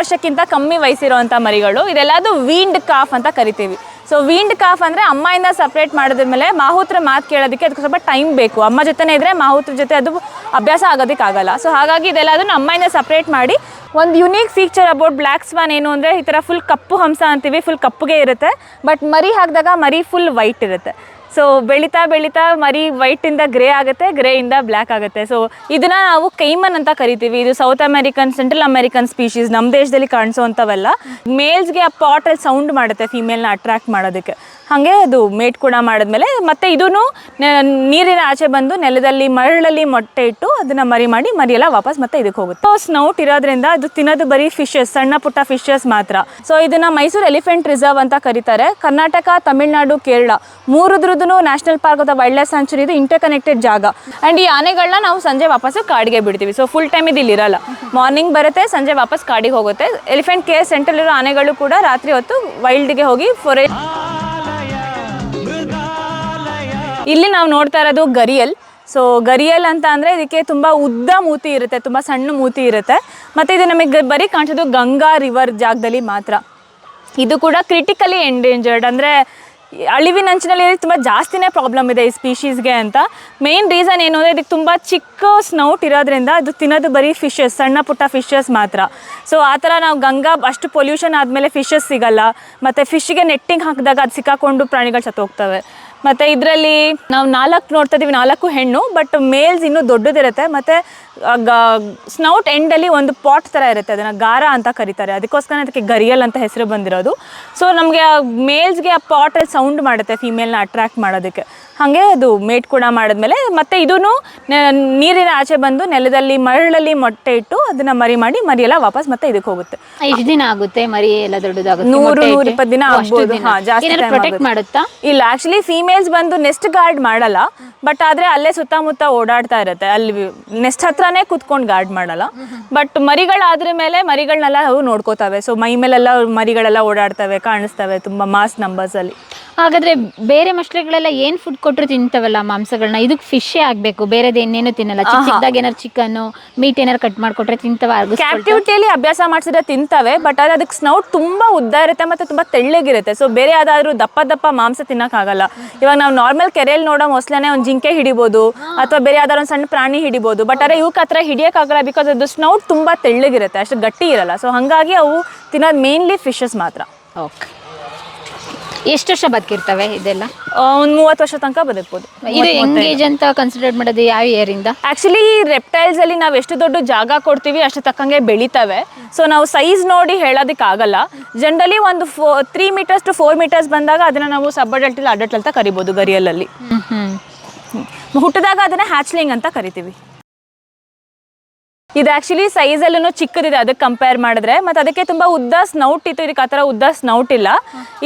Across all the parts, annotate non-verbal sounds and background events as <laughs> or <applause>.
ವರ್ಷಕ್ಕಿಂತ ಕಮ್ಮಿ ವಯಸ್ಸಿರುವಂಥ ಮರಿಗಳು ಇದೆಲ್ಲದು ವೀಂಡ್ ಕಾಫ್ ಅಂತ ಕರಿತೀವಿ. ಸೊ ವೀಂಡ್ ಕಾಫ್ ಅಂದರೆ ಅಮ್ಮಯಿಂದ ಸಪ್ರೇಟ್ ಮಾಡಿದ್ಮೇಲೆ ಮಾಹುತ್ರ ಮಾತು ಕೇಳೋದಕ್ಕೆ ಅದಕ್ಕೆ ಸ್ವಲ್ಪ ಟೈಮ್ ಬೇಕು. ಅಮ್ಮ ಜೊತೆನೇ ಇದ್ದರೆ ಮಾಹುತ್ರ ಜೊತೆ ಅದು ಅಭ್ಯಾಸ ಆಗೋದಕ್ಕಾಗಲ್ಲ ಸೊ ಹಾಗಾಗಿ ಇದೆಲ್ಲದನ್ನು ಅಮ್ಮಯಿಂದ ಸಪ್ರೇಟ್ ಮಾಡಿ, ಒಂದು unique feature about black swan ಏನು ಅಂದರೆ ಈ ಥರ ಫುಲ್ ಕಪ್ಪು ಹಂಸ ಅಂತೀವಿ ಫುಲ್ ಕಪ್ಪುಗೆ ಇರುತ್ತೆ. ಬಟ್ ಮರಿ ಹಾಕಿದಾಗ ಮರಿ ಫುಲ್ ವೈಟ್ ಇರುತ್ತೆ. ಸೊ ಬೆಳೀತಾ ಬೆಳೀತಾ ಮರಿ ವೈಟಿಂದ ಗ್ರೇ ಆಗುತ್ತೆ ಗ್ರೇಯಿಂದ ಬ್ಲ್ಯಾಕ್ ಆಗುತ್ತೆ. ಸೊ ಇದನ್ನ ನಾವು ಕೈಮನ್ ಅಂತ ಕರಿತೀವಿ. ಇದು south American central American species ನಮ್ಮ ದೇಶದಲ್ಲಿ ಕಾಣಿಸೋವಂಥವೆಲ್ಲ ಮೇಲ್ಸ್ಗೆ ಆ ಪಾಟಲ್ಲಿ ಸೌಂಡ್ ಮಾಡುತ್ತೆ ಫಿಮೇಲ್ನ ಅಟ್ರಾಕ್ಟ್ ಮಾಡೋದಕ್ಕೆ. ಹಾಗೆ ಅದು ಮೇಟ್ ಕೂಡ ಮಾಡಿದ್ಮೇಲೆ ಮತ್ತೆ ಇದೂ ನೀರಿನ ಆಚೆ ಬಂದು ನೆಲದಲ್ಲಿ, ಮರಳಲ್ಲಿ ಮೊಟ್ಟೆ ಇಟ್ಟು ಅದನ್ನ ಮರಿ ಮಾಡಿ ಮರಿ ಎಲ್ಲ ವಾಪಸ್ ಮತ್ತೆ ಇದಕ್ಕೆ ಹೋಗುತ್ತೆ. ಸ್ನೌಟ್ ಇರೋದ್ರಿಂದ ಅದು ತಿನ್ನೋದು ಬರೀ ಫಿಶಸ್ ಸಣ್ಣ ಪುಟ್ಟ ಫಿಶಸ್ ಮಾತ್ರ. ಸೊ ಇದನ್ನ ಮೈಸೂರು ಎಲಿಫೆಂಟ್ ರಿಸರ್ವ್ ಅಂತ ಕರೀತಾರೆ. ಕರ್ನಾಟಕ, ತಮಿಳುನಾಡು, ಕೇರಳ ಮೂರದ್ರದ್ದು ನ್ಯಾಷನಲ್ ಪಾರ್ಕ್ ಅಥವಾ ವೈಲ್ಡ್ ಲೈಫ್ ಸ್ಯಾಂಚುರಿ ಇದು ಇಂಟರ್ ಕನೆಕ್ಟೆಡ್ ಜಾಗ. ಆ್ಯಂಡ್ ಈ ಆನೆಗಳನ್ನ ನಾವು ಸಂಜೆ ವಾಪಸ್ಸು ಕಾಡಿಗೆ ಬಿಡ್ತೀವಿ. ಸೊ ಫುಲ್ ಟೈಮ್ ಇದು ಇಲ್ಲಿರಲ್ಲ. ಮಾರ್ನಿಂಗ್ ಬರುತ್ತೆ, ಸಂಜೆ ವಾಪಸ್ ಕಾಡಿಗೆ ಹೋಗುತ್ತೆ. ಎಲಿಫೆಂಟ್ ಕೇರ್ ಸೆಂಟ್ರಲ್ಲಿರೋ ಆನೆಗಳು ಕೂಡ ರಾತ್ರಿ ಹೊತ್ತು ವೈಲ್ಡ್ಗೆ ಹೋಗಿ ಫೊರೆ ಇಲ್ಲಿ ನಾವು ನೋಡ್ತಾ ಇರೋದು ಗರಿಯಲ್. ಸೊ ಗರಿಯಲ್ ಅಂತ ಅಂದರೆ ಇದಕ್ಕೆ ತುಂಬ ಉದ್ದ ಮೂತಿ ಇರುತ್ತೆ, ತುಂಬ ಸಣ್ಣ ಮೂತಿ ಇರುತ್ತೆ. ಮತ್ತು ಇದು ನಮಗೆ ಬರೀ ಕಾಣಿಸೋದು ಗಂಗಾ ರಿವರ್ ಜಾಗದಲ್ಲಿ ಮಾತ್ರ. ಇದು ಕೂಡ ಕ್ರಿಟಿಕಲಿ ಎಂಡೇಂಜರ್ಡ್ ಅಂದರೆ ಅಳಿವಿನಂಚಿನಲ್ಲಿ ತುಂಬ ಜಾಸ್ತಿನೇ ಪ್ರಾಬ್ಲಮ್ ಇದೆ ಈ ಸ್ಪೀಶೀಸ್ಗೆ ಅಂತ. ಮೇನ್ ರೀಸನ್ ಏನು ಅಂದರೆ ಇದಕ್ಕೆ ತುಂಬ ಚಿಕ್ಕ ಸ್ನೌಟ್ ಇರೋದ್ರಿಂದ ಅದು ತಿನ್ನೋದು ಬರೀ ಫಿಶಸ್ ಸಣ್ಣ ಪುಟ್ಟ ಫಿಶಸ್ ಮಾತ್ರ. ಸೊ ಆ ಥರ ನಾವು ಗಂಗಾ ಅಷ್ಟು ಪೊಲ್ಯೂಷನ್ ಆದಮೇಲೆ ಫಿಶಸ್ ಸಿಗಲ್ಲ. ಮತ್ತು ಫಿಶ್ಗೆ ನೆಟ್ಟಿಂಗ್ ಹಾಕಿದಾಗ ಅದು ಸಿಕ್ಕಾಕೊಂಡು ಪ್ರಾಣಿಗಳು ಸತ್ತೋಗ್ತವೆ. ಮತ್ತು ಇದರಲ್ಲಿ ನಾವು ನಾಲ್ಕು ನೋಡ್ತಾ ಇದ್ದೀವಿ ನಾಲ್ಕು ಹೆಣ್ಣು ಬಟ್ ಮೇಲ್ಸ್ ಇನ್ನೂ ದೊಡ್ಡದಿರುತ್ತೆ. ಮತ್ತು ಸ್ನೌಟ್ ಎಂಡಲ್ಲಿ ಒಂದು ಪಾಟ್ ಥರ ಇರುತ್ತೆ, ಅದನ್ನು ಗಾರ ಅಂತ ಕರೀತಾರೆ. ಅದಕ್ಕೋಸ್ಕರ ಅದಕ್ಕೆ ಗರಿಯಲ್ ಅಂತ ಹೆಸರು ಬಂದಿರೋದು. ಸೊ ನಮಗೆ ಮೇಲ್ಸ್ಗೆ ಆ ಪಾಟಲ್ಲಿ ಸೌಂಡ್ ಮಾಡುತ್ತೆ ಫಿಮೇಲ್ನ ಅಟ್ರಾಕ್ಟ್ ಮಾಡೋದಕ್ಕೆ. ಹಾಗೆ ಅದು ಮೇಟ್ ಕೂಡ ಮಾಡಿದ್ಮೇಲೆ ಮತ್ತೆ ಇದೂ ನೀರಿನ ಆಚೆ ಬಂದು ನೆಲದಲ್ಲಿ ಮರಳಲ್ಲಿ ಮೊಟ್ಟೆ ಇಟ್ಟು ಅದನ್ನ ಮರಿ ಮಾಡಿ ಮರಿ ಎಲ್ಲ ವಾಪಸ್ ಮತ್ತೆ ಇದಕ್ಕೆ ಹೋಗುತ್ತೆ. ಎಷ್ಟು ದಿನ ಆಗುತ್ತೆ ಮರಿ ಎಲ್ಲ ದೊಡ್ಡದಾಗುತ್ತೆ ನೂರು ನೂರ? ಇಪ್ಪತ್ತು ದಿನ ಆಗ್ಬೋದು. ಹಾ ಜಾಸ್ತಿ ಪ್ರೊಟೆಕ್ಟ್ ಮಾಡುತ್ತಾ? ಇಲ್ಲ ಆಕ್ಚುಲಿ ಫೀಮೇಲ್ಸ್ ಬಂದು ನೆಸ್ಟ್ ಗಾರ್ಡ್ ಮಾಡಲ್ಲ ಬಟ್ ಆದ್ರೆ ಅಲ್ಲೇ ಸುತ್ತಮುತ್ತ ಓಡಾಡ್ತಾ ಇರುತ್ತೆ. ಅಲ್ಲಿ ನೆಸ್ಟ್ ಹತ್ರನೇ ಕುತ್ಕೊಂಡು ಗಾರ್ಡ್ ಮಾಡಲ್ಲ. ಬಟ್ ಮರಿಗಳಾದ್ರ ಮೇಲೆ ಮರಿಗಳನ್ನೆಲ್ಲ ಅವು ನೋಡ್ಕೋತಾವೆ. ಸೊ ಮೈ ಮೇಲೆಲ್ಲ ಮರಿಗಳೆಲ್ಲ ಓಡಾಡ್ತವೆ ಕಾಣಿಸ್ತವೆ ತುಂಬಾ ಮಾಸ್ ನಂಬರ್ಸ್ ಅಲ್ಲಿ. ಹಾಗಾದ್ರೆ ಬೇರೆ ಮೊಸಳೆಗಳೆಲ್ಲ ಏನು ಫುಡ್ ಕೊಟ್ಟರು ತಿಂತವಲ್ಲ ಮಾಂಸಗಳನ್ನ ಇದಕ್ಕೆ ಫಿಶೇ ಆಗಬೇಕು ಬೇರೆದು ಇನ್ನೇನು ತಿನ್ನಲ್ಲ. ಚಿಕ್ಕ ಚಿಕ್ಕದಾಗ ಏನಾರು ಚಿಕನ್ ಮೀಟ್ ಏನಾರು ಕಟ್ ಮಾಡಿಕೊಟ್ರೆ ತಿಂತವ ಕ್ಯಾಪ್ಟಿವಿಟಿಯಲ್ಲಿ ಅಭ್ಯಾಸ ಮಾಡಿಸಿದ್ರೆ ತಿಂತವೆ ಬಟ್ ಆದರೆ ಅದಕ್ಕೆ ಸ್ನೌಟ್ ತುಂಬಾ ಉದ್ದ ಇರುತ್ತೆ ಮತ್ತೆ ತುಂಬಾ ತೆಳ್ಳಗಿರುತ್ತೆ. ಸೊ ಬೇರೆ ಯಾವ್ದಾದ್ರು ದಪ್ಪ ದಪ್ಪ ಮಾಂಸ ತಿನ್ನೋಕ್ಕಾಗಲ್ಲ. ಇವಾಗ ನಾವು ನಾರ್ಮಲ್ ಕೆರೆಯಲ್ಲಿ ನೋಡೋ ಮೊಸಳೆನೆ ಒಂದು ಜಿಂಕೆ ಹಿಡಿಬೋದು ಅಥವಾ ಬೇರೆ ಯಾವ್ದಾದ್ರು ಒಂದು ಸಣ್ಣ ಪ್ರಾಣಿ ಹಿಡಿಬೋದು ಬಟ್ ಅರೆ ಇವಕ್ಕೆ ಹತ್ರ ಹಿಡಿಯೋಕ್ಕಾಗಲ್ಲ ಬಿಕಾಸ್ ಅದು ಸ್ನೌಟ್ ತುಂಬಾ ತೆಳ್ಳಗಿರುತ್ತೆ ಅಷ್ಟು ಗಟ್ಟಿ ಇರಲ್ಲ. ಸೊ ಹಾಗಾಗಿ ಅವು ತಿನ್ನೋದು ಮೇನ್ಲಿ ಫಿಶಸ್ ಮಾತ್ರ. ಓಕೆ ಎಷ್ಟು ವರ್ಷ ಬದುಕಿರ್ತವೆ ಇದೆಲ್ಲ? ಒಂದು ಮೂವತ್ತು ವರ್ಷ ತನಕ ಬದುಕ್ಬೋದು. ಇದು ಎಂಗೇಜ್ ಅಂತ ಕನ್ಸಿಡರ್ ಮಾಡೋದು ಯಾವ ಇಯರ್ ಇಂದ? ಆಕ್ಚುಲಿ ರೆಪ್ಟೈಲ್ಸ್ ಅಲ್ಲಿ ನಾವು ಎಷ್ಟು ದೊಡ್ಡ ಜಾಗ ಕೊಡ್ತೀವಿ ಅಷ್ಟು ತಕ್ಕಂಗೆ ಬೆಳಿತವೆ. ಸೊ ನಾವು ಸೈಜ್ ನೋಡಿ ಹೇಳೋದಕ್ಕಾಗಲ್ಲ. ಜನರಲಿ ಒಂದು ಫೋ three meters to four meters ಬಂದಾಗ ಅದನ್ನ ನಾವು ಸಬ್ ಅಡಲ್ಟ್ ಅಡಲ್ಟ್ ಅಂತ ಕರಿಬೋದು ಗರಿಯಲಲ್ಲಿ. ಹುಟ್ಟಿದಾಗ ಅದನ್ನ ಹ್ಯಾಚ್ಲಿಂಗ್ ಅಂತ ಕರಿತೀವಿ. ಇದು ಆ್ಯಕ್ಚುಲಿ ಸೈಜಲ್ಲೂ ಚಿಕ್ಕದಿದೆ, ಅದಕ್ಕೆ ಕಂಪೇರ್ ಮಾಡಿದ್ರೆ. ಮತ್ತು ಅದಕ್ಕೆ ತುಂಬ ಉದ್ದ ಸ್ನೌಟ್ ಇತ್ತು. ಇದಕ್ಕೆ ಆ ಥರ ಉದ್ದ ಸ್ನೌಟ್ ಇಲ್ಲ.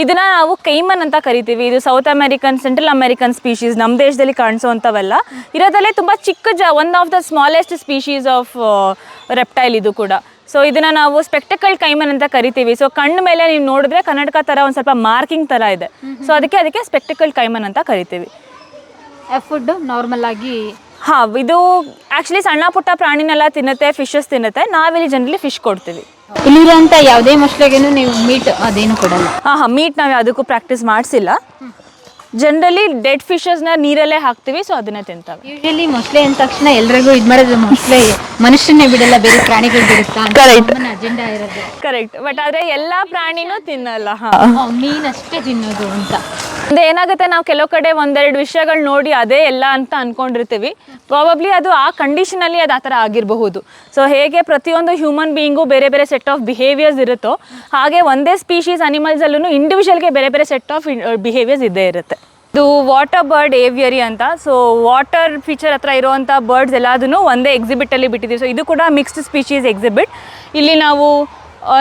ಇದನ್ನ ನಾವು ಕೈಮನ್ ಅಂತ ಕರಿತೀವಿ. ಇದು south American central American species ನಮ್ಮ ದೇಶದಲ್ಲಿ ಕಾಣಿಸುವಂಥವೆಲ್ಲ ಇರೋದಲ್ಲೇ ತುಂಬ ಚಿಕ್ಕ ಜ one of the smallest species of reptile ಇದು ಕೂಡ. ಸೊ ಇದನ್ನ ನಾವು ಸ್ಪೆಕ್ಟಕಲ್ ಕೈಮನ್ ಅಂತ ಕರಿತೀವಿ. ಸೊ ಕಣ್ಣು ಮೇಲೆ ನೀವು ನೋಡಿದ್ರೆ ಕನ್ನಡಕ ಥರ ಒಂದು ಸ್ವಲ್ಪ ಮಾರ್ಕಿಂಗ್ ಥರ ಇದೆ. ಸೊ ಅದಕ್ಕೆ ಅದಕ್ಕೆ ಸ್ಪೆಕ್ಟಕಲ್ ಕೈಮನ್ ಅಂತ ಕರಿತೀವಿ. ಫುಡ್ ನಾರ್ಮಲ್ ಆಗಿ ಹಾಂ ಇದು ಆ್ಯಕ್ಚುಲಿ ಸಣ್ಣ ಪುಟ್ಟ ಪ್ರಾಣಿನೆಲ್ಲ ತಿನ್ನುತ್ತೆ ಫಿಶಸ್ ತಿನ್ನುತ್ತೆ. ನಾವಿಲ್ಲಿ ಜನರಲಿ ಫಿಶ್ ಕೊಡ್ತೀವಿ. ಇಲ್ಲಿರುವಂತ ಯಾವುದೇ ಮೊಸಳೆಗೇನು ನೀವು ಮೀಟ್ ಅದೇನು ಕೊಡಲ್ಲ? ಹಾಂ ಹಾಂ ಮೀಟ್ ನಾವು ಯಾವುದಕ್ಕೂ ಪ್ರಾಕ್ಟೀಸ್ ಮಾಡಿಸಿಲ್ಲ. ಜನರಲಿ ಡೆಡ್ ಫಿಶಸ್ನ ನೀರಲ್ಲೇ ಹಾಕ್ತೀವಿ ಸೊ ಅದನ್ನೇ ತಿಂತಾವೆ. ಯೂಶಲಿ ಮೊಸಳೆ ಅಂದ ತಕ್ಷಣ ಎಲ್ರಿಗೂ ಇದು ಮಾಡೋದು ಮೊಸಳೆ ಮನುಷ್ಯನೇ ಬಿಡಲ್ಲ ಬೇರೆ ಪ್ರಾಣಿಗಳು ಬಿಡುತ್ತಾ Correct. ಅಜೆಂಡಾ ಇರೋದು. ಕರೆಕ್ಟ್ ಬಟ್ ಆದರೆ ಎಲ್ಲ ಪ್ರಾಣಿನೂ ತಿನ್ನಲ್ಲ ಹಾಂ ಮೀನ್ ಅಷ್ಟೇ ತಿನ್ನೋದು ಅಂತ. ಅಂದ್ರೆ ಏನಾಗುತ್ತೆ, ನಾವು ಕೆಲವು ಕಡೆ ಒಂದೆರಡು ವಿಷಯಗಳು ನೋಡಿ ಅದೇ ಎಲ್ಲ ಅಂತ ಅನ್ಕೊಂಡಿರ್ತೀವಿ. ಪ್ರಾಬಬ್ಲಿ ಅದು ಆ ಕಂಡೀಷನಲ್ಲಿ ಅದು ಆ ಥರ ಆಗಿರಬಹುದು. ಸೊ ಹೇಗೆ ಪ್ರತಿಯೊಂದು ಹ್ಯೂಮನ್ ಬೀಯಿಂಗು ಬೇರೆ ಬೇರೆ ಸೆಟ್ ಆಫ್ ಬಿಹೇವಿಯರ್ಸ್ ಇರುತ್ತೋ, ಹಾಗೆ ಒಂದೇ ಸ್ಪೀಶೀಸ್ ಅನಿಮಲ್ಸಲ್ಲೂ ಇಂಡಿವಿಜುವಲ್ಗೆ ಬೇರೆ ಬೇರೆ ಸೆಟ್ ಆಫ್ ಬಿಹೇವಿಯರ್ಸ್ ಇದ್ದೇ ಇರುತ್ತೆ. ಇದು ವಾಟರ್ ಬರ್ಡ್ ಏವಿಯರಿ ಅಂತ. ಸೊ ವಾಟರ್ ಫೀಚರ್ ಹತ್ರ ಇರುವಂಥ ಬರ್ಡ್ಸ್ ಎಲ್ಲದನ್ನು ಒಂದೇ ಎಕ್ಸಿಬಿಟಲ್ಲಿ ಬಿಟ್ಟಿದ್ದೀವಿ. ಸೊ ಇದು ಕೂಡ ಮಿಕ್ಸ್ಡ್ ಸ್ಪೀಶೀಸ್ ಎಕ್ಸಿಬಿಟ್ ಇಲ್ಲಿ ನಾವು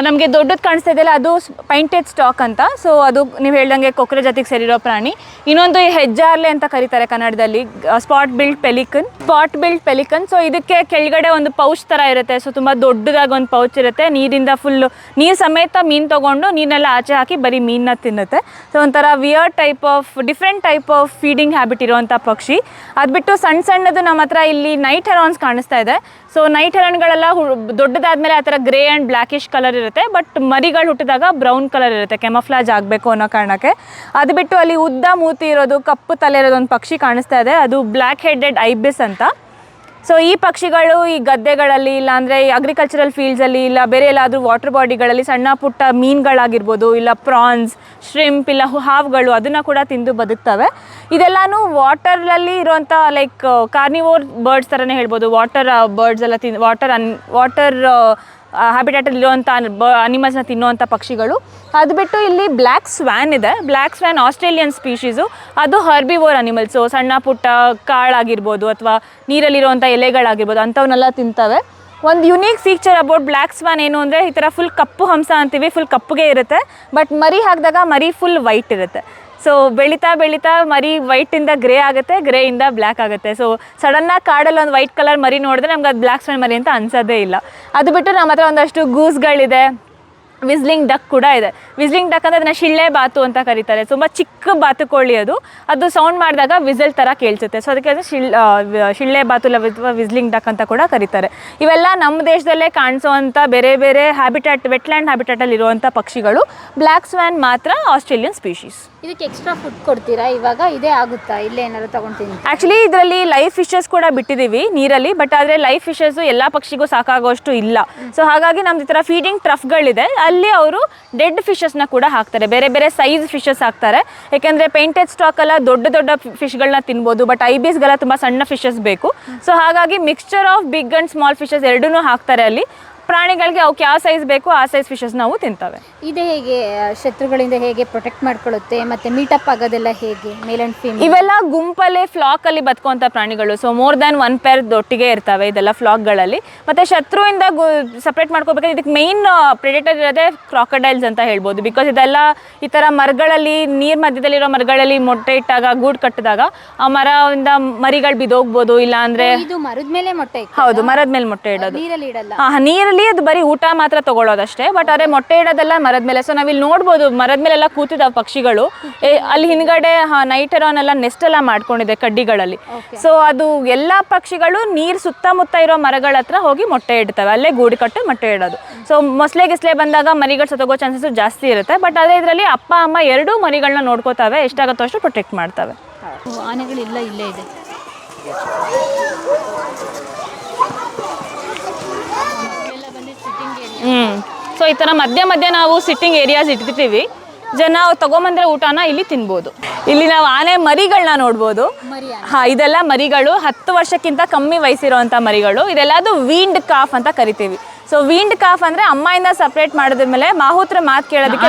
ನಮಗೆ ದೊಡ್ಡದು ಕಾಣಿಸ್ತಾ ಇದೆಯಲ್ಲ ಅದು ಪೈಂಟೆಡ್ ಸ್ಟಾಕ್ ಅಂತ. ಸೊ ಅದು ನೀವು ಹೇಳ್ದಂಗೆ ಕೊಕ್ಕರೆ ಜೊತೆಗೆ ಸೇರಿರೋ ಪ್ರಾಣಿ. ಇನ್ನೊಂದು ಹೆಜ್ಜಾರ್ಲೆ ಅಂತ ಕರೀತಾರೆ ಕನ್ನಡದಲ್ಲಿ spot billed pelican spot billed pelican so ಇದಕ್ಕೆ ಕೆಳಗಡೆ ಒಂದು ಪೌಚ್ ಥರ ಇರುತ್ತೆ. ಸೊ ತುಂಬ ದೊಡ್ಡದಾಗಿ ಒಂದು ಪೌಚ್ ಇರುತ್ತೆ. ನೀರಿಂದ ಫುಲ್ಲು ನೀರು ಸಮೇತ ಮೀನು ತೊಗೊಂಡು ನೀರನ್ನೆಲ್ಲ ಆಚೆ ಹಾಕಿ ಬರೀ ಮೀನನ್ನ ತಿನ್ನುತ್ತೆ. ಸೊ ಒಂಥರ weird type of different type of feeding habit ಇರುವಂಥ ಪಕ್ಷಿ. ಅದು ಬಿಟ್ಟು ಸಣ್ಣ ಸಣ್ಣದು ನಮ್ಮ ಹತ್ರ ಇಲ್ಲಿ ನೈಟ್ ಹೆರಾನ್ಸ್ ಕಾಣಿಸ್ತಾ ಇದೆ. ಸೊ ನೈಟ್ ಹೆರಾನ್ಗಳೆಲ್ಲ ದೊಡ್ಡದಾದ್ಮೇಲೆ ಆ ಥರ grey and blackish colour colour ಇರುತ್ತೆ ಬಟ್ ಮರಿಗಳು ಹುಟ್ಟಿದಾಗ ಬ್ರೌನ್ ಕಲರ್ ಇರುತ್ತೆ ಕೆಮಫ್ಲಾಜ್ ಆಗಬೇಕು ಅನ್ನೋ ಕಾರಣಕ್ಕೆ. ಅದು ಬಿಟ್ಟು ಅಲ್ಲಿ ಉದ್ದ ಮೂತಿ ಇರೋದು, ಕಪ್ಪು ತಲೆ ಇರೋದು ಒಂದು ಪಕ್ಷಿ ಕಾಣಿಸ್ತಾ ಇದೆ, ಅದು ಬ್ಲ್ಯಾಕ್ ಹೆಡೆಡ್ ಐಬಿಸ್ ಅಂತ. ಸೊ ಈ ಪಕ್ಷಿಗಳು ಈ ಗದ್ದೆಗಳಲ್ಲಿ ಇಲ್ಲಾಂದರೆ ಈ ಅಗ್ರಿಕಲ್ಚರಲ್ ಫೀಲ್ಡ್ಸಲ್ಲಿ ಇಲ್ಲ, ಬೇರೆ ಎಲ್ಲಾದರೂ ವಾಟರ್ ಬಾಡಿಗಳಲ್ಲಿ ಸಣ್ಣ ಪುಟ್ಟ ಮೀನುಗಳಾಗಿರ್ಬೋದು, ಇಲ್ಲ ಪ್ರಾನ್ಸ್ ಶ್ರಿಂಪ್ ಇಲ್ಲ ಹಾವುಗಳು, ಅದನ್ನು ಕೂಡ ತಿಂದು ಬದುಕ್ತವೆ. ಇದೆಲ್ಲಾನು ವಾಟರಲ್ಲಿ ಇರುವಂಥ ಲೈಕ್ ಕಾರ್ನಿವೋರ್ ಬರ್ಡ್ಸ್ ಥರನೇ ಹೇಳ್ಬೋದು. ವಾಟರ್ ಬರ್ಡ್ಸ್ ಎಲ್ಲ ತಿನ್ ವಾಟರ್ ಅನ್ ವಾಟರ್ ಹ್ಯಾಬಿಟೇಟಲ್ಲಿ ಇರುವಂಥ ಬ ಅನಿಮಲ್ಸ್ನ ತಿನ್ನುವಂಥ ಪಕ್ಷಿಗಳು. ಅದು ಬಿಟ್ಟು ಇಲ್ಲಿ ಬ್ಲ್ಯಾಕ್ ಸ್ವ್ಯಾನ್ ಇದೆ. ಬ್ಲ್ಯಾಕ್ ಸ್ವ್ಯಾನ್ ಆಸ್ಟ್ರೇಲಿಯನ್ ಸ್ಪೀಶೀಸು ಅದು ಹರ್ಬಿವೋರ್ ಅನಿಮಲ್ಸು ಸಣ್ಣ ಪುಟ್ಟ ಕಾಳಾಗಿರ್ಬೋದು ಅಥವಾ ನೀರಲ್ಲಿರುವಂಥ ಎಲೆಗಳಾಗಿರ್ಬೋದು ಅಂಥವನ್ನೆಲ್ಲ ತಿಂತವೆ. ಒಂದು unique feature about black swan ಏನು ಅಂದರೆ ಈ ಥರ ಫುಲ್ ಕಪ್ಪು ಹಂಸ ಅಂತೀವಿ ಫುಲ್ ಕಪ್ಪುಗೆ ಇರುತ್ತೆ. ಬಟ್ ಮರಿ ಹಾಕಿದಾಗ ಮರಿ ಫುಲ್ ವೈಟ್ ಇರುತ್ತೆ. ಸೊ ಬೆಳೀತಾ ಬೆಳೀತಾ ಮರಿ ವೈಟಿಂದ ಗ್ರೇ ಆಗುತ್ತೆ ಗ್ರೇಯಿಂದ ಬ್ಲ್ಯಾಕ್ ಆಗುತ್ತೆ. ಸೊ ಸಡನ್ನಾಗಿ ಕಾಡಲ್ಲಿ ಒಂದು ವೈಟ್ ಕಲರ್ ಮರಿ ನೋಡಿದ್ರೆ ನಮ್ಗೆ ಅದು ಬ್ಲ್ಯಾಕ್ ಸ್ಟೋನ್ ಮರಿ ಅಂತ ಅನ್ಸೋದೇ ಇಲ್ಲ. ಅದು ಬಿಟ್ಟು ನಮ್ಮ ಹತ್ರ ಒಂದಷ್ಟು ಗೂಸ್ಗಳಿದೆ ವಿಸ್ಲಿಂಗ್ ಡಕ್ ಕೂಡ ಇದೆ. ವಿಸ್ಲಿಂಗ್ ಡಕ್ ಅಂದರೆ ಅದನ್ನ ಶಿಳ್ಳೆ ಬಾತು ಅಂತ ಕರೀತಾರೆ. ತುಂಬ ಚಿಕ್ಕ ಬಾತುಕೋಳಿ ಅದು. ಅದು ಸೌಂಡ್ ಮಾಡಿದಾಗ ವಿಸಲ್ ಥರ ಕೇಳಿಸುತ್ತೆ. ಸೊ ಅದಕ್ಕೆ ಅದು ಶಿಳ್ ಶಿಳ್ಳೆ ಬಾತು ಇಲ್ಲ ಅಥವಾ ವಿಸ್ಲಿಂಗ್ ಡಕ್ ಅಂತ ಕೂಡ ಕರೀತಾರೆ. ಇವೆಲ್ಲ ನಮ್ಮ ದೇಶದಲ್ಲೇ ಕಾಣಿಸೋವಂಥ ಬೇರೆ ಬೇರೆ ಹ್ಯಾಬಿಟ್ಯಾಟ್ ವೆಟ್ಲ್ಯಾಂಡ್ ಹ್ಯಾಬಿಟ್ಯಾಟಲ್ಲಿ ಇರುವಂಥ ಪಕ್ಷಿಗಳು. ಬ್ಲ್ಯಾಕ್ ಸ್ವ್ಯಾನ್ ಮಾತ್ರ ಆಸ್ಟ್ರೇಲಿಯನ್ ಸ್ಪೀಶೀಸ್ ಇದಕ್ಕೆ ಎಕ್ಸ್ಟ್ರಾ ಫುಡ್ ಕೊಡ್ತೀರಾ? ಇವಾಗ ಇದೇ ಆಗುತ್ತಾ? ಇಲ್ಲೇ ಏನಾದ್ರು ತಗೊಂತೀನಿ ಆ್ಯಕ್ಚುಲಿ ಇದರಲ್ಲಿ ಲೈಫ್ ಫಿಶಸ್ ಕೂಡ ಬಿಟ್ಟಿದ್ದೀವಿ ನೀರಲ್ಲಿ ಬಟ್ ಆದರೆ ಲೈಫ್ ಫಿಶಸ್ಸು ಎಲ್ಲ ಪಕ್ಷಿಗೂ ಸಾಕಾಗೋಷ್ಟು ಇಲ್ಲ. ಸೊ ಹಾಗಾಗಿ ನಮ್ದು ಈ ಥರ ಫೀಡಿಂಗ್ ಟ್ರಫ್ಗಳಿದೆ ಅಲ್ಲಿ ಅವರು ಡೆಡ್ ಫಿಶಸ್ನ ಕೂಡ ಹಾಕ್ತಾರೆ. ಬೇರೆ ಬೇರೆ ಸೈಜ್ ಫಿಶಸ್ ಹಾಕ್ತಾರೆ. ಯಾಕೆಂದರೆ ಪೇಂಟೆಡ್ ಸ್ಟಾಕ್ ಎಲ್ಲ ದೊಡ್ಡ ದೊಡ್ಡ ಫಿಶ್ಗಳನ್ನ ತಿನ್ಬೋದು ಬಟ್ ಐಬೀಸ್ಗೆಲ್ಲ ತುಂಬ ಸಣ್ಣ ಫಿಶಸ್ ಬೇಕು. ಸೊ ಹಾಗಾಗಿ mixture of big and small fishes ಎರಡೂ ಹಾಕ್ತಾರೆ ಅಲ್ಲಿ. ಪ್ರಾಣಿಗಳಿಗೆ ಅವಕ್ಕೆ ಯಾವ ಸೈಜ್ ಬೇಕು, ಆ ಸೈಜ್ ಫಿಶಸ್ ನಾವು ತಿಂತವೆ. ಇದು ಹೇಗೆ ಶತ್ರುಗಳಿಂದ ಹೇಗೆ ಪ್ರೊಟೆಕ್ಟ್ ಮಾಡ್ಕೊಳ್ಳುತ್ತೆ ಮತ್ತೆ ಮೀಟಪ್ ಆಗೋದೆಲ್ಲ ಹೇಗೆ ಮೇಲ್ ಅಂಡ್ ಫೀಮೇಲ್ ಇವೆಲ್ಲ ಗುಂಪಲ್ಲಿ ಫ್ಲಾಕಲ್ಲಿ ಬದುಕುವಂತ ಪ್ರಾಣಿಗಳು. So more than one pair ದೊಟ್ಟಿಗೆ ಇರ್ತವೆ ಇದೆಲ್ಲ ಫ್ಲಾಕ್ಗಳಲ್ಲಿ ಮತ್ತೆ ಶತ್ರುವಿಂದ ಗು ಸಪ್ರೇಟ್ ಮಾಡ್ಕೋಬೇಕಾದ್ರೆ ಇದಕ್ಕೆ ಮೈನ್ ಪ್ರೆಡೇಟರ್ ಇರೋದೇ ಕ್ರಾಕಡೈಲ್ಸ್ ಅಂತ ಹೇಳ್ಬೋದು. ಬಿಕಾಸ್ ಇದೆಲ್ಲ ಈ ಥರ ಮರಗಳಲ್ಲಿ ನೀರ್ ಮಧ್ಯದಲ್ಲಿರೋ ಮರಗಳಲ್ಲಿ ಮೊಟ್ಟೆ ಇಟ್ಟಾಗ ಗೂಡು ಕಟ್ಟಿದಾಗ ಆ ಮರದಿಂದ ಮರಿಗಳು ಬಿದ್ದೋಗ್ಬೋದು ಇಲ್ಲ ಅಂದ್ರೆ ಇದು ಮರದ ಮೇಲೆ ಮೊಟ್ಟೆ? ಹೌದು ಮರದ ಮೇಲೆ ಮೊಟ್ಟೆ ಇಡೋದು. ನೀರಲ್ಲಿ ಇಡಲ್ಲ? ನೀರಲ್ಲಿ ಅದು ಬರೀ ಊಟ ಮಾತ್ರ ತಗೊಳ್ಳೋದಷ್ಟೇ ಬಟ್ ಅದೇ ಮೊಟ್ಟೆ ಇಡೋದೆಲ್ಲ ಮರದ ಮೇಲೆ. ಸೊ ನಾವಿಲ್ಲಿ ನೋಡ್ಬೋದು ಮರದ ಮೇಲೆಲ್ಲ ಕೂತಿದ್ದಾವೆ ಪಕ್ಷಿಗಳು. ಅಲ್ಲಿ ಹಿಂದ್ಗಡೆ ನೈಟ್ ಅರಾನ್ ಎಲ್ಲ ನೆಸ್ಟ್ ಎಲ್ಲ ಮಾಡ್ಕೊಂಡಿದೆ ಕಡ್ಡಿಗಳಲ್ಲಿ. ಸೊ ಅದು ಎಲ್ಲ ಪಕ್ಷಿಗಳು ನೀರು ಸುತ್ತಮುತ್ತ ಇರೋ ಮರಗಳ ಹತ್ರ ಹೋಗಿ ಮೊಟ್ಟೆ ಇಡ್ತವೆ. ಅಲ್ಲೇ ಗೂಡು ಕಟ್ಟು ಮೊಟ್ಟೆ ಇಡೋದು. ಸೊ ಮೊಸಳೆ ಗಿಸ್ಲೆ ಬಂದಾಗ ಮರಿಗಳು ಸತ್ತೋಗೋ ಚಾನ್ಸಸ್ ಜಾಸ್ತಿ ಇರುತ್ತೆ. ಬಟ್ ಅದೇ ಇದರಲ್ಲಿ ಅಪ್ಪ ಅಮ್ಮ ಎರಡೂ ಮರಿಗಳನ್ನ ನೋಡ್ಕೋತಾವೆ. ಎಷ್ಟಾಗುತ್ತೋ ಅಷ್ಟು ಪ್ರೊಟೆಕ್ಟ್ ಮಾಡ್ತವೆ. ಆನೆಗಳಿಲ್ಲ ಇಲ್ಲೇ ಇದೆ. ಹ್ಞೂ ಸೊ ಈ ಥರ ಮಧ್ಯ ಮಧ್ಯ ನಾವು ಸಿಟ್ಟಿಂಗ್ ಏರಿಯಾಸ್ ಇಟ್ಟಿರ್ತೀವಿ. ಜನ ತಗೊಂಬಂದ್ರೆ ಊಟನ ಇಲ್ಲಿ ತಿನ್ಬೋದು. ಇಲ್ಲಿ ನಾವು ಆನೆ ಮರಿಗಳನ್ನ ನೋಡ್ಬೋದು. ಹಾ ಇದೆಲ್ಲ ಮರಿಗಳು ಹತ್ತು ವರ್ಷಕ್ಕಿಂತ ಕಮ್ಮಿ ವಯಸ್ಸಿರುವಂಥ ಮರಿಗಳು. ಇದೆಲ್ಲದು ವೀಂಡ್ ಕಾಫ್ ಅಂತ ಕರಿತೀವಿ. ಸೊ ವೀಂಡ್ ಕಾಫ್ ಅಂದ್ರೆ ಅಮ್ಮಯಿಂದ ಮಾಡಿದ ಮೇಲೆ ಮಾಹುತ್ರ ಮಾತು ಕೇಳೋದಕ್ಕೆ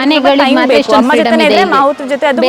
ಅಮ್ಮ ಇಲ್ಲಿ. ಮಾಹುತ್ರ ಜೊತೆ ಅದು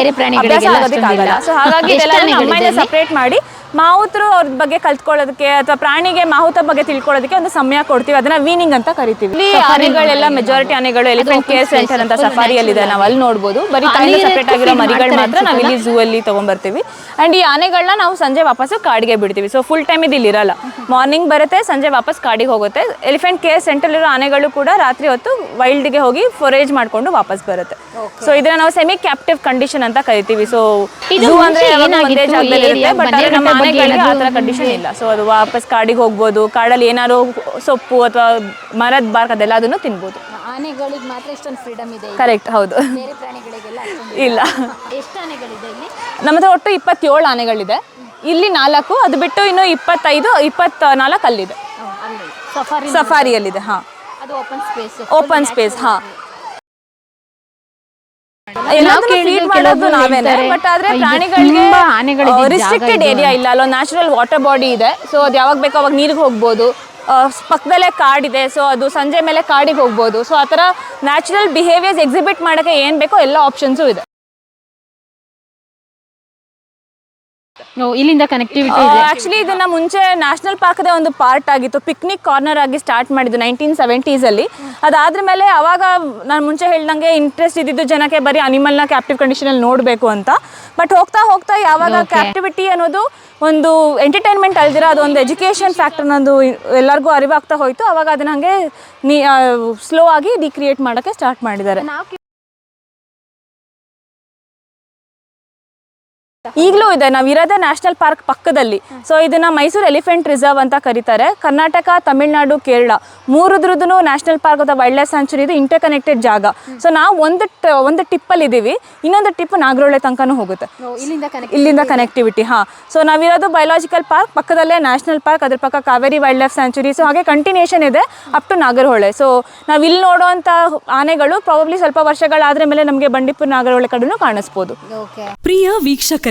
ಅಭ್ಯಾಸ ಆಗೋದಕ್ಕಾಗಲ್ಲ ಸೊ ಹಾಗಾಗಿ ಇದೆಲ್ಲ ಅಮ್ಮಯಿಂದ? ಸಪ್ರೇಟ್ ಮಾಡಿ ಮಾಹುತರು ಅವ್ರ ಬಗ್ಗೆ ಕಲ್ತ್ಕೊಳ್ಳೋದಕ್ಕೆ ಅಥವಾ ಪ್ರಾಣಿಗೆ ಮಾಹುತ ಬಗ್ಗೆ ತಿಳ್ಕೊಳ್ಳೋದಕ್ಕೆ ಒಂದು ಸಮಯ ಕೊಡ್ತೀವಿ. ಅದನ್ನ ವೀನಿಂಗ್ ಅಂತ ಕರಿತೀವಿ. ಇಲ್ಲಿ ಆನೆಗಳೆಲ್ಲ ಮೆಜಾರಿಟಿ ಆನೆಗಳು ಎಲಿಫೆಂಟ್ ಕೇರ್ ಸೆಂಟರ್ ಅಂತ ಸಫಾರಿಯಲ್ಲಿ ಇದೆ. ನಾವು ಅಲ್ಲಿ ನೋಡ್ಬೋದು. ಬರೀ ತಾಯಿ ಸಪ್ರೇಟ್ ಆಗಿರೋ ಮರಿಗಳು ಮಾತ್ರ ನಾವು ಇಲ್ಲಿ ಝೂ ಅಲ್ಲಿ ತಗೊಂಡ್ಬರ್ತೀವಿ ಅಂಡ್ ಈ ಆನೆಗಳನ್ನ ನಾವು ಸಂಜೆ ವಾಪಸ್ ಕಾಡಿಗೆ ಬಿಡ್ತೀವಿ. ಸೊ ಫುಲ್ ಟೈಮ್ ಇದು ಇಲ್ಲಿ ಇರಲ್ಲ ಮಾರ್ನಿಂಗ್ ಬರುತ್ತೆ ಸಂಜೆ ವಾಪಸ್ ಕಾಡಿಗೆ ಹೋಗುತ್ತೆ. ಎಲಿಫೆಂಟ್ ಕೇರ್ ಸೆಂಟರ್ ಇರೋ ಆನೆಗಳು ಕೂಡ ರಾತ್ರಿ ಹೊತ್ತು ವೈಲ್ಡ್ಗೆ ಹೋಗಿ ಫೊರೇಜ್ ಮಾಡ್ಕೊಂಡು ವಾಪಸ್ ಬರುತ್ತೆ. ಸೊ ಇದನ್ನ ನಾವು ಸೆಮಿ ಕ್ಯಾಪ್ಟಿವ್ ಕಂಡೀಷನ್ ಅಂತ ಕರಿತೀವಿ. ಸೊ ಇದು ಅಂದ್ರೆ ಒಂದೇ ಜಾಗದಲ್ಲಿ ಇರುತ್ತೆ ಬಟ್ ನಮ್ಮ ಆ ಥರ ಕಂಡೀಷನ್ ಇಲ್ಲ. ಸೊ ಅದು ವಾಪಸ್ ಕಾಡಿಗೆ ಹೋಗ್ಬೋದು ಕಾಡಲ್ಲಿ ಏನಾದ್ರು ಸೊಪ್ಪು ಅಥವಾ ಮರದ ಬಾರ್ಕ್ ಅದೆಲ್ಲ ಅದನ್ನು ತಿನ್ಬೋದು. ಆನೆಗಳಿಗೆ ಮಾತ್ರ ಇಷ್ಟೊಂದು ಫ್ರೀಡಮ್ ಇದೆ ಕರೆಕ್ಟ್ ಹೌದು. ಬೇರೆ ಪ್ರಾಣಿಗಳಿಗೆಲ್ಲ ಇಲ್ಲ. <laughs> ಎಷ್ಟು ಆನೆಗಳಿದೆ ಇಲ್ಲಿ? ನಮ್ಮ ಹತ್ರ ಒಟ್ಟು ಇಪ್ಪತ್ತೇಳು ಆನೆಗಳಿದೆ. ಇಲ್ಲಿ ನಾಲ್ಕು ಅದು ಬಿಟ್ಟು ಇನ್ನು ಇಪ್ಪತ್ತೈದು ಇಪ್ಪತ್ತ ನಾಲ್ಕು ಅಲ್ಲಿದೆ. ಅಲ್ಲಿ ಸಫಾರಿ ಸಫಾರಿಯಲ್ಲಿದೆ ಹಾಂ. ಓಪನ್ ಸ್ಪೇಸ್ ಓಪನ್ ಸ್ಪೇಸ್ ಹಾಂ. ಮಾಡೋದು ಕೆಲವೊಬ್ರು ನಾವೇನೆ. ಬಟ್ ಆದ್ರೆ ಇದು ಪ್ರಾಣಿಗಳಿಗೆ ರಿಸ್ಟ್ರಿಕ್ಟೆಡ್ ಏರಿಯಾ ಇಲ್ಲ. ಅಲ್ಲೊಂದು ನ್ಯಾಚುರಲ್ ವಾಟರ್ ಬಾಡಿ ಇದೆ. ಸೊ ಅದು ಯಾವಾಗ ಬೇಕೋ ಅವಾಗ ನೀರಿಗೆ ಹೋಗ್ಬೋದು. ಪಕ್ಕದಲ್ಲೇ ಪಕ್ಕದಲ್ಲೇ ಕಾಡಿದೆ ಸೊ ಅದು ಸಂಜೆ ಮೇಲೆ ಕಾಡಿಗೆ ಹೋಗ್ಬೋದು. ಸೊ ಆ ಥರ ನ್ಯಾಚುರಲ್ ಬಿಹೇವಿಯರ್ಸ್ ಎಕ್ಸಿಬಿಟ್ ಮಾಡೋಕ್ಕೆ ಏನು ಬೇಕೋ ಎಲ್ಲ ಆಪ್ಷನ್ಸು ಇದೆ. ಇಲ್ಲಿಂದ ಕನೆಕ್ಟಿವಿಟಿ ಇದೆ. ಆಕ್ಚುಲಿ ಇದನ್ನ ಮುಂಚೆ ನ್ಯಾಷನಲ್ ಪಾರ್ಕ್ದ ಒಂದು ಪಾರ್ಟ್ ಆಗಿತ್ತು. ಪಿಕ್ನಿಕ್ ಕಾರ್ನರ್ ಆಗಿ ಸ್ಟಾರ್ಟ್ ಮಾಡಿದ್ದು ನೈನ್ಟೀನ್ ಸೆವೆಂಟೀಸಲ್ಲಿ ಅದಾದ್ರ ಮೇಲೆ ಅವಾಗ ನಾನು ಮುಂಚೆ ಹೇಳ್ದಂಗೆ ಇಂಟ್ರೆಸ್ಟ್ ಇದ್ದಿದ್ದು ಜನಕ್ಕೆ ಬರೀ ಅನಿಮಲ್ನ ಕ್ಯಾಪ್ಟಿವ್ ಕಂಡೀಷನಲ್ಲಿ ನೋಡಬೇಕು ಅಂತ. ಬಟ್ ಹೋಗ್ತಾ ಹೋಗ್ತಾ ಯಾವಾಗ. ಕ್ಯಾಪ್ಟಿವಿಟಿ ಅನ್ನೋದು ಒಂದು ಎಂಟರ್ಟೈನ್ಮೆಂಟ್ ಅಲ್ದಿರ ಅದೊಂದು ಎಜುಕೇಷನ್ ಫ್ಯಾಕ್ಟರ್ ಅನ್ನೋದು ಎಲ್ಲರಿಗೂ ಅರಿವಾಗ್ತಾ ಹೋಯ್ತು. ಅವಾಗ ಅದನ್ನ ಹಂಗೆ ಸ್ಲೋ ಆಗಿ ಡಿಕ್ರಿಯೇಟ್ ಮಾಡೋಕ್ಕೆ ಸ್ಟಾರ್ಟ್ ಮಾಡಿದ್ದಾರೆ. ಈಗಲೂ ಇದೆ ನಾವು ಇರೋದೇ ನ್ಯಾಷನಲ್ ಪಾರ್ಕ್ ಪಕ್ಕದಲ್ಲಿ. ಸೊ ಇದನ್ನ ಮೈಸೂರು ಎಲಿಫೆಂಟ್ ರಿಸರ್ವ್ ಅಂತ ಕರೀತಾರೆ. ಕರ್ನಾಟಕ ತಮಿಳುನಾಡು ಕೇರಳ ಮೂರದ್ರದ್ದು ನ್ಯಾಷನಲ್ ಪಾರ್ಕ್ ಅಥವಾ ವೈಲ್ಡ್ ಲೈಫ್ ಸ್ಯಾಂಚುರಿ ಇದು ಇಂಟರ್ ಕನೆಕ್ಟೆಡ್ ಜಾಗ. ಸೊ ನಾವು ಒಂದು ಟ- ಒಂದು ಟಿಪ್ಪಲ್ಲಿ ಇದ್ದೀವಿ ಇನ್ನೊಂದು ಟಿಪ್ ನಾಗರಹೊಳೆ ತನಕನೂ ಹೋಗುತ್ತೆ. ಇಲ್ಲಿಂದ ಇಲ್ಲಿಂದ ಕನೆಕ್ಟಿವಿಟಿ ಹಾ. ಸೊ ನಾವಿರೋದು ಬಯೋಲಾಜಿಕಲ್ ಪಾರ್ಕ್ ಪಕ್ಕದಲ್ಲೇ ನ್ಯಾಷನಲ್ ಪಾರ್ಕ್ ಅದ್ರ ಪಕ್ಕ Kaveri wild life sanctuary so ಹಾಗೆ ಕಂಟಿನ್ಯೂಷನ್ ಇದೆ ಅಪ್ ಟು ನಾಗರಹೊಳೆ. ಸೊ ನಾವು ಇಲ್ಲಿ ನೋಡುವಂಥ ಆನೆಗಳು ಪ್ರಾಬಬ್ಲಿ ಸ್ವಲ್ಪ ವರ್ಷಗಳಾದ್ರ ಮೇಲೆ ನಮಗೆ ಬಂಡೀಪುರ ನಾಗರಹೊಳೆ ಕಡೆನೂ ಕಾಣಿಸ್ಬೋದು. ಓಕೆ ಪ್ರಿಯ ವೀಕ್ಷಕರೇ